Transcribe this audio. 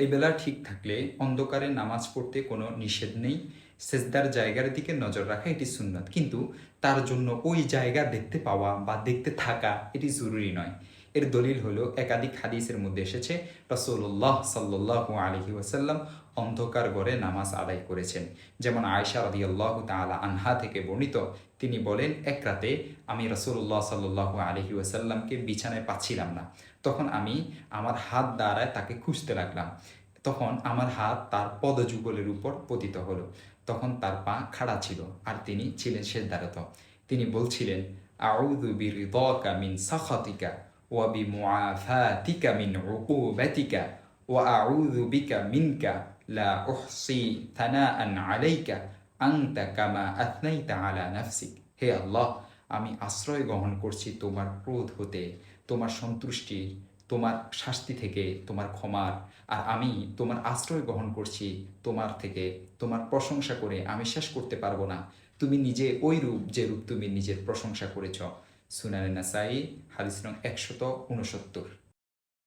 এই বেলা ঠিক থাকলে অন্ধকারে নামাজ পড়তে কোনো নিষেধ নেই। সেজদার জায়গার দিকে নজর রাখা এটি সুন্নত। কিন্তু তার জন্য ওই জায়গা দেখতে পাওয়া বা দেখতে থাকা এটি জরুরি নয়। এর দলিল হলো, একাধিক হাদিসের মধ্যে এসেছে রসুল্লাহ সাল্লাহ আলহি ওয়াসাল্লাম অন্ধকার ঘরে নামাজ আদায় করেছেন। যেমন আয়সা রদি আল্লাহ তালা আনহা থেকে বর্ণিত, তিনি বলেন, এক রাতে আমি রসুল্লাহ সাল্লাহ আলহি ওয়াসাল্লামকে বিছানায় পাচ্ছিলাম না। তখন আমি আমার হাত দ্বারায় তাকে খুঁজতে লাগলাম। তখন আমার হাত তার পদযুগলের উপর পতিত হলো। তখন তার পা খাড়া ছিল আর তিনি ছিলেন সেদ্ধারত। তিনি বলছিলেন, আউযু বিরিদাকা মিন সাখাতিকা। ওয়া আউযু বিকা মিনকা লা উহসি থানাআন আলাইকা আনতা কামা আথনাইতা আলা নাফসিক হে আল্লাহ, আমি আশ্রয় গ্রহণ করছি তোমার ক্রোধ হতে, তোমার সন্তুষ্টির তোমার শাস্তি থেকে, তোমার ক্ষমার। আর আমি তোমার আশ্রয় গ্রহণ করছি তোমার থেকে, তোমার প্রশংসা করে আমি শেষ করতে পারব না। তুমি নিজে ওই রূপ যে রূপ তুমি নিজের প্রশংসা করেছ। সুনানে নাসাই হাদিস নং একশত উনসত্তর